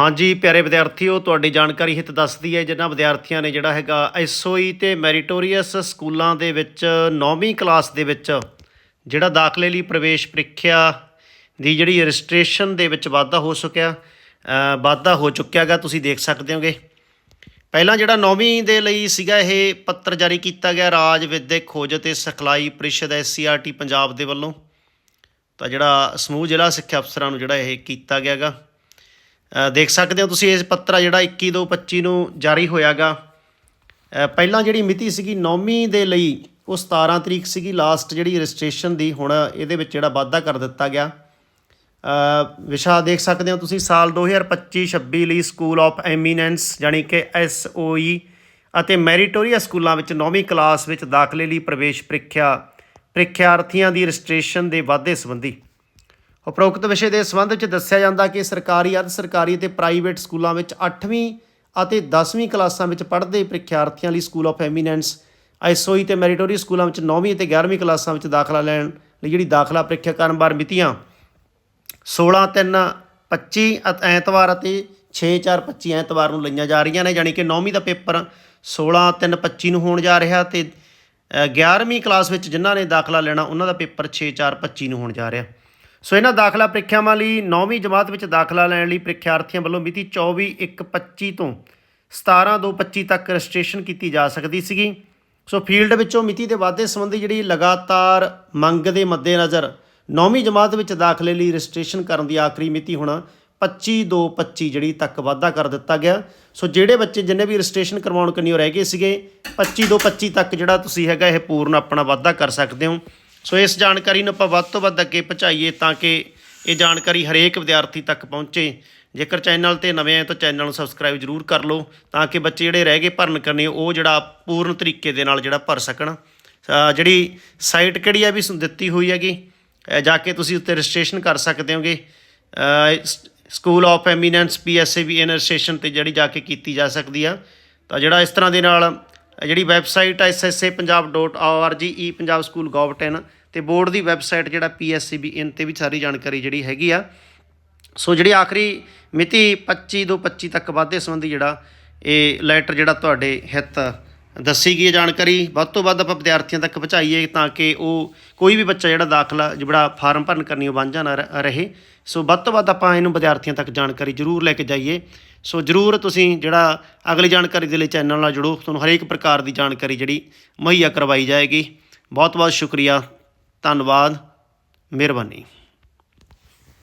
ਹਾਂਜੀ ਪਿਆਰੇ ਵਿਦਿਆਰਥੀਓ ਤੁਹਾਡੀ ਜਾਣਕਾਰੀ ਹਿੱਤ ਦੱਸਦੀ ਹੈ ਜਿਨ੍ਹਾਂ ਵਿਦਿਆਰਥੀਆਂ ਨੇ ਜਿਹੜਾ ਹੈਗਾ ਐਸਓਈ ਤੇ ਮੈਰੀਟੋਰੀਅਸ ਸਕੂਲਾਂ ਦੇ ਵਿੱਚ 9ਵੀਂ ਕਲਾਸ ਦੇ ਵਿੱਚ ਜਿਹੜਾ ਦਾਖਲੇ ਲਈ ਪ੍ਰਵੇਸ਼ ਪ੍ਰੀਖਿਆ ਦੀ ਜਿਹੜੀ ਰਜਿਸਟ੍ਰੇਸ਼ਨ ਦੇ ਵਿੱਚ ਵਾਧਾ ਹੋ ਸਕਿਆ ਵਾਧਾ ਹੋ ਚੁੱਕਿਆਗਾ ਤੁਸੀਂ ਦੇਖ ਸਕਦੇ ਹੋਗੇ। ਪਹਿਲਾਂ ਜਿਹੜਾ 9ਵੀਂ ਦੇ ਲਈ ਸੀਗਾ ਇਹ ਪੱਤਰ ਜਾਰੀ ਕੀਤਾ ਗਿਆ ਰਾਜ ਵਿਦਿਅਕ ਖੋਜ ਅਤੇ ਸਿਖਲਾਈ ਪਰਿਸ਼ਦ ਐਸਸੀਆਰਟੀ ਪੰਜਾਬ ਦੇ ਵੱਲੋਂ। ਤਾਂ ਜਿਹੜਾ ਸਮੂਹ ਜ਼ਿਲ੍ਹਾ ਸਿੱਖਿਆ ਅਫਸਰਾਂ ਨੂੰ ਜਿਹੜਾ ਇਹ ਕੀਤਾ ਗਿਆਗਾ ਅ, ਦੇਖ ਸਕਦੇ ਹੋ ਤੁਸੀਂ ਇਸ ਪੱਤਰ ਆ ਜਿਹੜਾ 21/2/25 ਨੂੰ ਜਾਰੀ ਹੋਇਆਗਾ। ਅ, ਪਹਿਲਾਂ ਜਿਹੜੀ ਮਿਤੀ ਸੀਗੀ 9ਵੀਂ ਦੇ ਲਈ ਉਹ 17 ਤਰੀਕ ਸੀਗੀ ਲਾਸਟ ਜਿਹੜੀ ਰਜਿਸਟ੍ਰੇਸ਼ਨ ਦੀ ਹੁਣ ਇਹਦੇ ਵਿੱਚ ਜਿਹੜਾ ਵਾਧਾ ਕਰ ਦਿੱਤਾ ਗਿਆ। ਵਿਸ਼ਾ ਦੇਖ ਸਕਦੇ ਹੋ ਤੁਸੀਂ ਸਾਲ 2025-26 ਲਈ ਸਕੂਲ ਆਫ ਐਮੀਨੈਂਸ ਯਾਨੀ ਕਿ ਐਸਓਈ ਅਤੇ ਮੈਰੀਟੋਰੀਆ ਸਕੂਲਾਂ ਵਿੱਚ 9ਵੀਂ ਕਲਾਸ ਵਿੱਚ ਦਾਖਲੇ ਲਈ ਪ੍ਰਵੇਸ਼ ਪ੍ਰੀਖਿਆ ਪ੍ਰੀਖਿਆਰਥੀਆਂ ਦੀ ਰਜਿਸਟ੍ਰੇਸ਼ਨ ਦੇ ਵਾਧੇ ਸੰਬੰਧੀ। ਉਪਰੋਕਤ ਵਿਸ਼ੇ ਦੇ ਸੰਬੰਧ ਵਿੱਚ ਦੱਸਿਆ ਜਾਂਦਾ ਕਿ ਸਰਕਾਰੀ ਅਰਧ ਸਰਕਾਰੀ ਅਤੇ ਪ੍ਰਾਈਵੇਟ ਸਕੂਲਾਂ ਵਿੱਚ 8ਵੀਂ ਅਤੇ 10ਵੀਂ ਕਲਾਸਾਂ ਵਿੱਚ ਪੜ੍ਹਦੇ ਪ੍ਰੀਖਿਆਰਥੀਆਂ ਲਈ ਸਕੂਲ ਆਫ ਐਮੀਨੈਂਸ ਐਸਓਈ ਤੇ ਮੈਰੀਟੋਰੀਅਸ ਸਕੂਲਾਂ ਵਿੱਚ 9ਵੀਂ ਅਤੇ 11ਵੀਂ ਕਲਾਸਾਂ ਵਿੱਚ ਦਾਖਲਾ ਲੈਣ ਲਈ ਜਿਹੜੀ ਦਾਖਲਾ ਪ੍ਰੀਖਿਆ ਕਰਨ ਬਾਰ ਮਿਤੀਆਂ 16 3 25 ਐਤਵਾਰ ਅਤੇ 6 4 25 ਐਤਵਾਰ ਨੂੰ ਲਈਆਂ ਜਾ ਰਹੀਆਂ ਨੇ ਯਾਨੀ ਕਿ 9ਵੀਂ ਦਾ ਪੇਪਰ 16 3 25 ਨੂੰ ਹੋਣ ਜਾ ਰਿਹਾ ਤੇ ਅ, 11ਵੀਂ ਕਲਾਸ ਵਿੱਚ ਜਿਨ੍ਹਾਂ ਨੇ ਦਾਖਲਾ ਲੈਣਾ ਉਹਨਾਂ ਦਾ ਪੇਪਰ 6 4 25 ਨੂੰ ਹੋਣ ਜਾ ਰਿਹਾ। ਸੋ ਇਹਨਾਂ ਦਾਖਲਾ ਪ੍ਰੀਖਿਆਵਾਂ ਲਈ 9ਵੀਂ ਜਮਾਤ ਵਿੱਚ ਦਾਖਲਾ ਲੈਣ ਲਈ ਪ੍ਰੀਖਿਆਰਥੀਆਂ ਵੱਲੋਂ ਮਿਤੀ 24 1 25 ਤੋਂ 17 2 25 ਤੱਕ ਰਜਿਸਟ੍ਰੇਸ਼ਨ ਕੀਤੀ ਜਾ ਸਕਦੀ ਸੀਗੀ। ਸੋ ਫੀਲਡ ਵਿੱਚੋਂ ਮਿਤੀ ਦੇ ਵਾਧੇ ਸੰਬੰਧੀ ਜਿਹੜੀ ਲਗਾਤਾਰ ਮੰਗ ਦੇ ਮੱਦੇਨਜ਼ਰ 9ਵੀਂ ਜਮਾਤ ਵਿੱਚ ਦਾਖਲੇ ਲਈ ਰਜਿਸਟ੍ਰੇਸ਼ਨ ਕਰਨ ਦੀ ਆਖਰੀ ਮਿਤੀ ਹੁਣ 25 2 25 ਜਿਹੜੀ ਤੱਕ ਵਾਧਾ ਕਰ ਦਿੱਤਾ ਗਿਆ। ਸੋ ਜਿਹੜੇ ਬੱਚੇ ਜਿੰਨੇ ਵੀ ਰਜਿਸਟ੍ਰੇਸ਼ਨ ਕਰਵਾਉਣ ਕੰਨਿਓ ਰਹਿ ਗਏ ਸੀਗੇ 25 2 25 ਤੱਕ ਜਿਹੜਾ ਤੁਸੀਂ ਹੈਗਾ ਇਹ ਪੂਰਨ ਆਪਣਾ ਵਾਧਾ ਕਰ ਸਕਦੇ ਹੋ। ਸੋ ਇਸ ਜਾਣਕਾਰੀ ਨੂੰ ਆਪਾਂ ਵੱਧ ਤੋਂ ਵੱਧ ਅੱਗੇ ਪਹੁੰਚਾਈਏ ਤਾਂ ਕਿ ਇਹ ਜਾਣਕਾਰੀ ਹਰੇਕ ਵਿਦਿਆਰਥੀ ਤੱਕ ਪਹੁੰਚੇ। ਜੇਕਰ ਚੈਨਲ ਤੇ ਨਵੇਂ ਆਏ ਤਾਂ ਚੈਨਲ ਨੂੰ ਸਬਸਕ੍ਰਾਈਬ ਜ਼ਰੂਰ ਕਰ ਲਓ ਤਾਂ ਕਿ ਬੱਚੇ ਜਿਹੜੇ ਰਹਿ ਗਏ ਭਰਨ ਕਰਨੇ, ਉਹ ਜਿਹੜਾ ਪੂਰਨ ਤਰੀਕੇ ਦੇ ਨਾਲ ਜਿਹੜਾ ਭਰ ਸਕਣ। ਜਿਹੜੀ ਸਾਈਟ ਕਿਹੜੀ ਆ ਵੀ ਦਿੱਤੀ ਹੋਈ ਹੈਗੀ ਜਾ ਕੇ ਤੁਸੀਂ ਉੱਤੇ ਰਜਿਸਟ੍ਰੇਸ਼ਨ ਕਰ ਸਕਦੇ ਹੋਗੇ। School of eminence PSEB in registration ਤੇ ਜਿਹੜੀ ਜਾ ਕੇ ਕੀਤੀ ਜਾ ਸਕਦੀ ਆ। ਤਾਂ ਜਿਹੜਾ ਇਸ ਤਰ੍ਹਾਂ ਦੇ ਨਾਲ ਜਿਹੜੀ website ssappunjab.org E Punjab school ਗਵ10 ਤੇ ਬੋਰਡ ਦੀ ਵੈਬਸਾਈਟ ਜਿਹੜਾ ਪੀਐਸਸੀਬੀ ਇਨ ਤੇ ਵੀ ਸਾਰੀ ਜਾਣਕਾਰੀ ਜਿਹੜੀ ਹੈਗੀ ਆ। ਸੋ ਜਿਹੜੀ ਆਖਰੀ ਮਿਤੀ 25 ਤੋਂ 25 ਤੱਕ ਵਾਧੇ ਸੰਬੰਧੀ ਜਿਹੜਾ ਇਹ ਲੈਟਰ ਜਿਹੜਾ ਤੁਹਾਡੇ ਹਿੱਤ ਦੱਸੀ ਗਈ ਹੈ ਜਾਣਕਾਰੀ। ਵੱਧ ਤੋਂ ਵੱਧ ਆਪਾਂ ਵਿਦਿਆਰਥੀਆਂ ਤੱਕ ਪਹੁੰਚਾਈਏ ਤਾਂ ਕਿ ਉਹ ਕੋਈ ਵੀ ਬੱਚਾ ਜਿਹੜਾ ਦਾਖਲਾ, ਜਿਹੜਾ ਫਾਰਮ ਭਰਨ ਕਰਨੀ ਉਹ ਵਾਂਝਾ ਨਾ ਰ- ਰਹੇ। ਸੋ ਵੱਧ ਤੋਂ ਵੱਧ ਆਪਾਂ ਇਹਨੂੰ ਵਿਦਿਆਰਥੀਆਂ ਤੱਕ ਜਾਣਕਾਰੀ ਜ਼ਰੂਰ ਲੈ ਕੇ ਜਾਈਏ। ਸੋ ਜ਼ਰੂਰ ਤੁਸੀਂ ਜਿਹੜਾ ਅਗਲੀ ਜਾਣਕਾਰੀ ਦੇ ਲਈ ਚੈਨਲ ਨਾਲ ਜੁੜੋ। ਤੁਹਾਨੂੰ ਹਰੇਕ ਪ੍ਰਕਾਰ ਦੀ ਜਾਣਕਾਰੀ ਜਿਹੜੀ ਮੁਹੱਈਆ ਕਰਵਾਈ ਜਾਏਗੀ। ਬਹੁਤ ਬਹੁਤ ਸ਼ੁਕਰੀਆ। ਧੰਨਵਾਦ। ਮਿਹਰਬਾਨੀ।